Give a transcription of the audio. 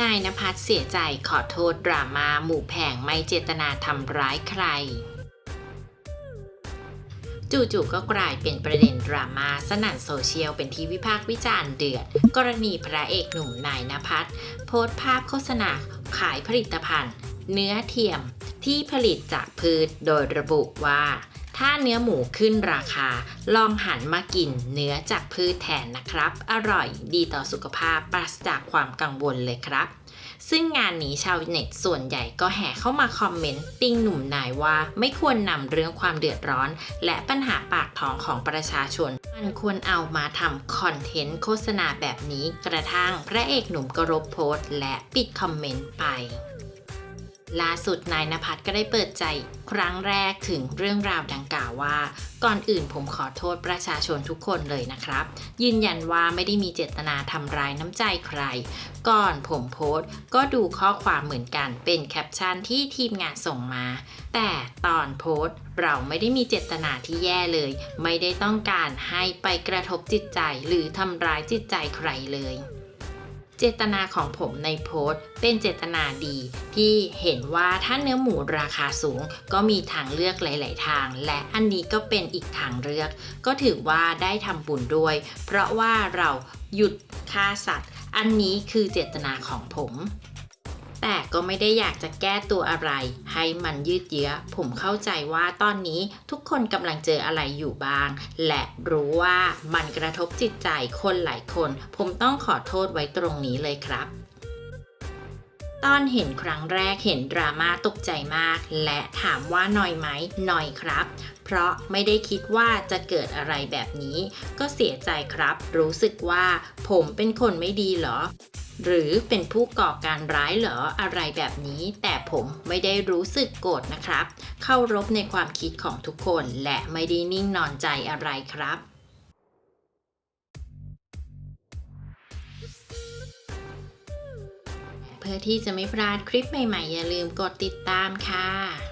นายนภัสเสียใจขอโทษดราม่าหมู่แผงไม่เจตนาทำร้ายใคร จู่ๆก็กลายเป็นประเด็นดราม่าสนั่นโซเชียลเป็นที่วิพากษ์วิจารณ์เดือด กรณีพระเอกหนุ่มนายนภัสโพสต์ภาพโฆษณาขายผลิตภัณฑ์ เนื้อเทียมที่ผลิตจากพืชโดยระบุว่า ถ้าเนื้อหมูขึ้นราคา ลองหันมากินเนื้อจากพืชแทนนะครับ อร่อยดีต่อสุขภาพปราศจากความกังวลเลยครับ ซึ่งงานนี้ชาวเน็ตส่วนใหญ่ก็แห่เข้ามาคอมเมนต์ติ้งหนุ่มนายว่าไม่ควรนำเรื่องความเดือดร้อน และปัญหาปากท้องของประชาชน มันควรเอามาทำคอนเทนต์โฆษณาแบบนี้กระทั่งพระเอกหนุ่มก็ลบโพสต์และปิดคอมเมนต์ไป ล่าสุดนายนภัสก็ได้เปิดใจครั้งแรกถึงเรื่องราวดังกล่าวว่า ก่อนอื่นผมขอโทษประชาชนทุกคนเลยนะครับ ยืนยันว่าไม่ได้มีเจตนาทำร้ายน้ำใจใคร ก่อนผมโพสต์ก็ดูข้อความเหมือนกันเป็นแคปชั่นที่ทีมงานส่งมา แต่ตอนโพสต์เราไม่ได้มีเจตนาที่แย่เลย ไม่ได้ต้องการให้ไปกระทบจิตใจหรือทำร้ายจิตใจใครเลย เจตนาของผมในโพสต์ เป็นเจตนาดี ที่เห็นว่าถ้าเนื้อหมูราคาสูง ก็มีทางเลือกหลาย ๆ ทาง และอันนี้ก็เป็นอีกทางเลือก ก็ถือว่าได้ทำบุญด้วย เพราะว่าเราหยุดฆ่าสัตว์ อันนี้คือเจตนาของผม แต่ก็ไม่ได้อยากจะแก้ตัวอะไร ให้มันยืดเยื้อ ผมเข้าใจว่าตอนนี้ทุกคนกำลังเจออะไรอยู่บ้าง และรู้ว่ามันกระทบจิตใจคนหลายคน ผมต้องขอโทษไว้ตรงนี้เลยครับตอนเห็นครั้งแรกเห็นดราม่าตกใจมาก และถามว่าหน่อยไหมหน่อยครับ เพราะไม่ได้คิดว่าจะเกิดอะไรแบบนี้ ก็เสียใจครับ รู้สึกว่าผมเป็นคนไม่ดีเหรอ หรือเป็นผู้ก่อการร้ายเหรออะไรแบบนี้ แต่ผมไม่ได้รู้สึกโกรธนะครับ เข้ารบในความคิดของทุกคนและไม่ได้นิ่งนอนใจอะไรครับเพื่อที่จะไม่พลาดคลิปใหม่ๆ อย่าลืมกดติดตามค่ะ